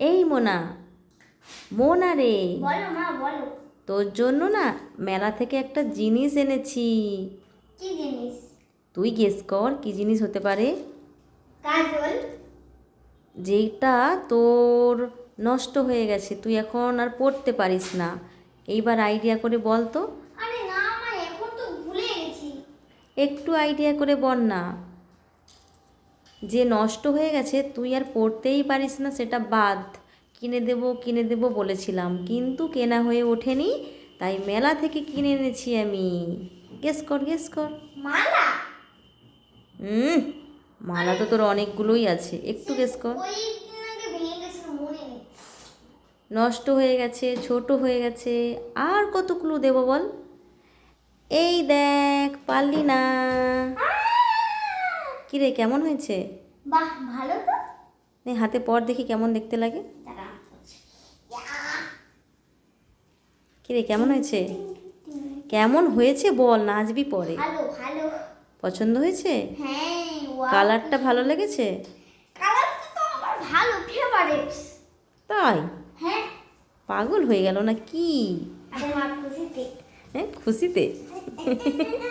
এই মোনা মোনা রে। বলো মা বলো। তোর জন্য না মেলা থেকে একটা জিনিস এনেছি। কি জিনিস? তুই গেস কর কি জিনিস হতে পারে? কাজল যেটা তোর নষ্ট হয়ে গেছে তুই এখন আর পড়তে পারিস না। এইবার আইডিয়া করে বল তো। আরে না মা এখন তো ভুলে গেছি। একটু আইডিয়া করে বল না। যে নষ্ট হয়ে গেছে তুই আর পড়তেই পারিস না সেটা বাদ। কিনে দেব কিনে দেব বলেছিলাম কিন্তু কেনা হয়ে ওঠেনি তাই মেলা থেকে কিনে এনেছি আমি। গেস কর গেস কর। মালা? হুম মালা তো তোর অনেকগুলোই আছে একটু গেস কর। নষ্ট হয়ে গেছে ছোট হয়ে গেছে আর কত ক্লু দেবো বল? এই দেখ পারলি না। কিরে কেমন হয়েছে? বাহ ভালো তো। নে হাতে পর দেখি কেমন দেখতে লাগে। দাঁড়া কিরে কেমন হয়েছে? কেমন হয়েছে বল নাচবি পরে। পছন্দ হয়েছে? হ্যাঁ কালারটা ভালো লেগেছে? তাই? হ্যাঁ। পাগল হয়ে গেল না কি? খুশিতে। হ্যাঁ খুশিতে।